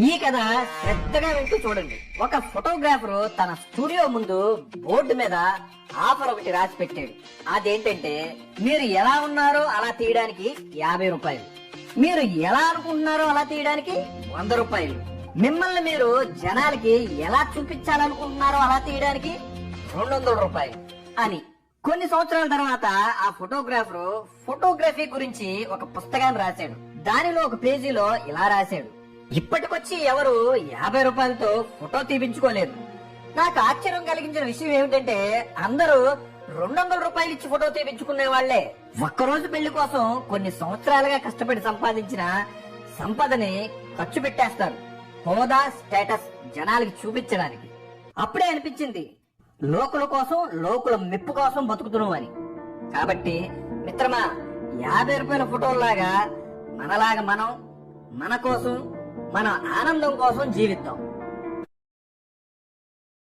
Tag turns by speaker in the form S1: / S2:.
S1: ఈ కథ శ్రద్ధగా వింటూ చూడండి. ఒక ఫోటోగ్రాఫర్ తన స్టూడియో ముందు బోర్డు మీద ఆఫర్ ఒకటి రాసి పెట్టాడు. అదేంటంటే మీరు ఎలా ఉన్నారో అలా తీయడానికి యాభై రూపాయలు. మీరు ఎలా అనుకుంటున్నారో అలా తీయడానికి వంద రూపాయలు. మిమ్మల్ని మీరు జనాలకి ఎలా చూపించాలనుకుంటున్నారో అలా తీయడానికి రెండు వందల రూపాయలు అని. కొన్ని సంవత్సరాల తర్వాత ఆ ఫోటోగ్రాఫర్ ఫోటోగ్రఫీ గురించి ఒక పుస్తకాన్ని రాశాడు. దానిలో ఒక పేజీలో ఇలా రాశాడు. ఇప్పటికొచ్చి ఎవరు యాభై రూపాయలతో ఫోటో తీపించుకోలేదు. నాకు ఆశ్చర్యం కలిగించిన విషయం ఏమిటంటే అందరూ రెండు వందల రూపాయలు ఇచ్చి ఫోటో తీపించుకునే వాళ్ళే ఒక్కరోజు పెళ్ళి కోసం కొన్ని సంవత్సరాలుగా కష్టపడి సంపాదించిన సంపదని ఖర్చు పెట్టేస్తారు. హోదా స్టేటస్ జనాలకి చూపించడానికి. అప్పుడే అనిపించింది లోకుల కోసం లోకుల మెప్పు కోసం బతుకుతున్నాం అని. కాబట్టి మిత్రమా యాభై రూపాయల ఫోటోల్లాగా మనలాగా మనం మన కోసం మన ఆనందం కోసం జీవిద్దాం.